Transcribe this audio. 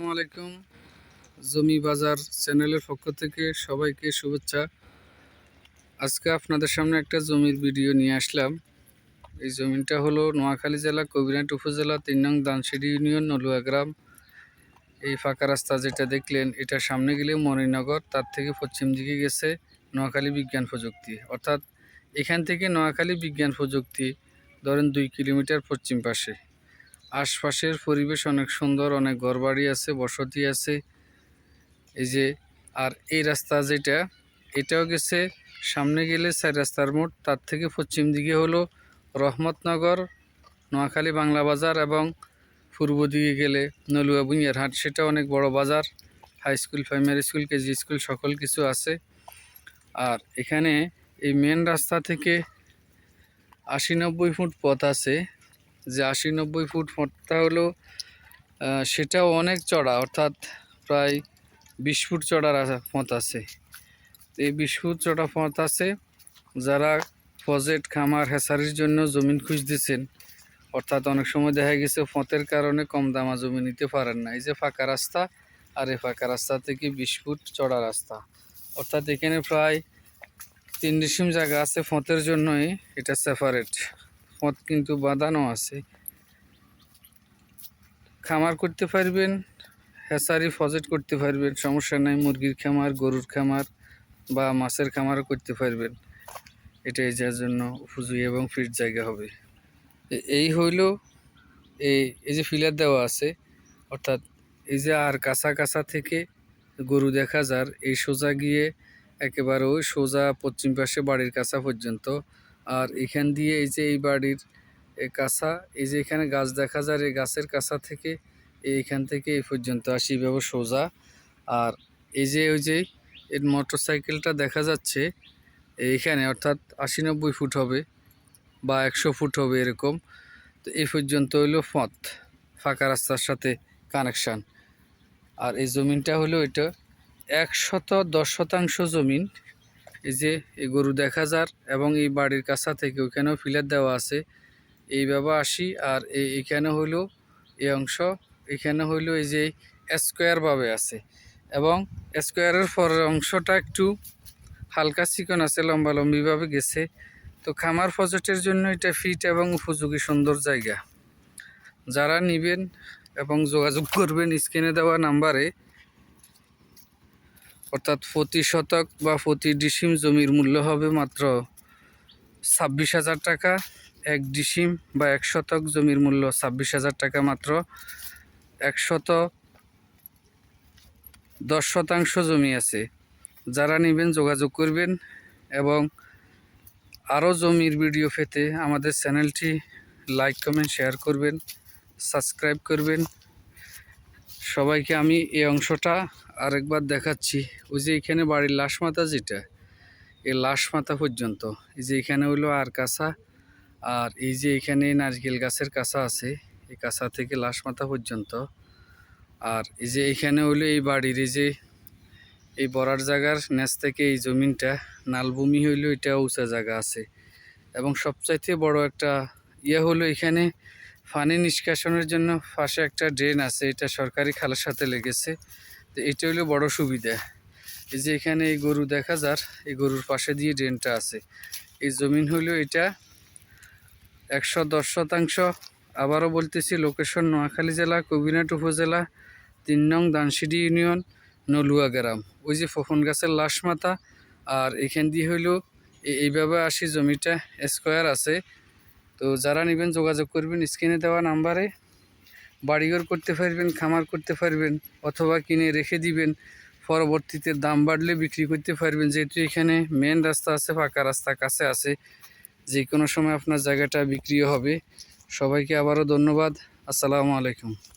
আসসালামু আলাইকুম। জমি বাজার চ্যানেলের পক্ষ থেকে সবাইকে শুভেচ্ছা। আজকে আপনাদের সামনে একটা জমির ভিডিও নিয়ে আসলাম। এই জমিটা হলো নোয়াখালী জেলা কবিরাট উপজেলা, তিন নং দানসিডি ইউনিয়ন, নলুয়া গ্রাম। এই ফাঁকা রাস্তা যেটা দেখলেন, এটা সামনে গেলে মণিনগর, তার থেকে পশ্চিম দিকে গেছে নোয়াখালী বিজ্ঞান প্রযুক্তি। অর্থাৎ এখান থেকে নোয়াখালী বিজ্ঞান প্রযুক্তি, ধরেন দুই কিলোমিটার পশ্চিম পাশে। আশপাশের পরিবেশ অনেক সুন্দর, অনেক ঘরবাড়ি আছে, বসতি আছে। এই যে, আর এই রাস্তা যেটা, এটাও গেছে, সামনে গেলে চার রাস্তার মোড়, তার থেকে পশ্চিম দিকে হলো রহমতনগর, নোয়াখালী বাংলা বাজার এবং পূর্ব দিকে গেলে নলুয়া বুনিয়ারহাট সেটা অনেক বড় বাজার high school primary school KG school সকল কিছু আছে। আর এখানে এই মেন রাস্তা থেকে আশি নব্বই ফুট পথ আছে। যে আশি নব্বই ফুট পথটা হলো সেটাও অনেক চড়া, অর্থাৎ প্রায় বিশ ফুট চড়ার পথ আছে। এই বিশ ফুট চড়া পথ আছে, যারা প্রজেক্ট খামার, হেসারির জন্য জমিন খুঁজতেছেন, অর্থাৎ অনেক সময় দেখা গেছে পথের কারণে কম দামা জমি নিতে পারেন না। এই যে ফাঁকা রাস্তা, আর এই ফাঁকা রাস্তা থেকে বিশ ফুট চড়া রাস্তা। অর্থাৎ এখানে প্রায় তিন ডিসিম জায়গা আছে পথের জন্যই, এটা সেপারেট পথ কিন্তু বাঁধানো আছে। খামার করতে পারবেন হেসারি ফজেট করতে পারবেন, সমস্যা নাই, মুরগির খামার, গরুর খামার বা মাছের খামারও করতে পারবেন। এটা এই যার জন্য উপযোগী এবং ফিট জায়গা হবে। এই হইল এই এই যে ফিলার দেওয়া আছে, অর্থাৎ এই যে আর কাঁচা কাঁচা থেকে গরু দেখা যার, এই সোজা গিয়ে একেবারে ওই সোজা পশ্চিম পাশে বাড়ির কাছা পর্যন্ত আর এখান দিয়ে এই যে এই বাড়ির কাছা, এই যে এখানে গাছ দেখা যায় এই গাছের কাছা থেকে এইখান থেকে এই পর্যন্ত আসি এভাবে সোজা। আর এই যে ওই যে এর মোটর সাইকেলটা দেখা যাচ্ছে, এইখানে অর্থাৎ আশি নব্বই ফুট হবে বা একশো ফুট হবে এরকম। তো এই পর্যন্ত হইল পথ, ফাঁকা রাস্তার সাথে কানেকশান। আর এই জমিনটা হলো এটা একশত দশ শতাংশ জমিন। এই যে এই গরু দেখা যার এবং এই বাড়ির কাছা থেকে ওইখানেও ফিলার দেওয়া আছে। এইভাবে আসি আর এই এখানে হইল এই অংশ। এখানে হইল এই যে স্কোয়ারভাবে আছে এবং স্কোয়ারের পরের অংশটা একটু হালকা চিকন আছে, লম্বা লম্বিভাবে গেছে। তো খামার প্রজেক্টের জন্য এটা ফিট এবং উপযোগী সুন্দর জায়গা। যারা নিবেন এবং যোগাযোগ করবেন স্ক্রিনে দেওয়া নাম্বারে অর্থাৎ প্রতি শতক বা প্রতি ডিসিম জমির মূল্য হবে মাত্র ছাব্বিশ হাজার টাকা। এক ডিসিম বা এক শতক জমির মূল্য ছাব্বিশ হাজার টাকা মাত্র। একশত দশ শতাংশ জমি আছে। যারা নেবেন যোগাযোগ করবেন এবং আরও জমির ভিডিও পেতে আমাদের চ্যানেলটি লাইক, কমেন্ট, শেয়ার করবেন, সাবস্ক্রাইব করবেন। সবাইকে আমি এই অংশটা আরেকবার দেখাচ্ছি। ওই যে এখানে বাড়ির লাশ মাথা যেটা, এই লাশ মাথা পর্যন্ত, এই যে এখানে হইল আর কাঁচা, আর এই যে এখানে নারকেল গাছের কাঁচা আছে, এই কাঁচা থেকে লাশ মাথা পর্যন্ত। আর এই যে এখানে হইল এই বাড়ির এই যে, এই বরার জায়গার ন্যাচ থেকে এই জমিনটা, নালভূমি হইল এটা উঁচা জায়গা আছে। এবং সবচাইতে বড় একটা ইয়ে হলো এখানে পানি নিষ্কাশনের জন্য পাশে একটা ড্রেন আছে, এটা সরকারি খালের সাথে লেগেছে। তো এটা হলো বড় সুবিধা। এই যে এখানে এই গরু দেখা যার, এই গরুর পাশে দিয়ে ড্রেনটা আছে। এই জমিন হলো এটা একশো দশ শতাংশ। আবারও বলতেছি, লোকেশন নোয়াখালী জেলা কবিনাট উপজেলা, তিন নং দানসিডি ইউনিয়ন, নলুয়া গ্রাম। ওই যে ফফন গাছের লাশ মাথা, আর এখান দিয়ে হইল এইভাবে আসি জমিটা স্কোয়ার আছে। তো যারা নেবেন যোগাযোগ করবেন, স্ক্রিনে দেওয়া নাম্বারে বাড়িঘর করতে পারবেন, খামার করতে পারবেন অথবা কিনে রেখে দিবেন। পরবর্তীতে দাম বাড়লে বিক্রি করতে পারবেন। যেহেতু এখানে মেন রাস্তা আছে, ফাঁকা রাস্তা কাছে আছে যে কোনো সময় আপনার জায়গাটা বিক্রিও হবে। সবাইকে আবারও ধন্যবাদ। আসসালামু আলাইকুম।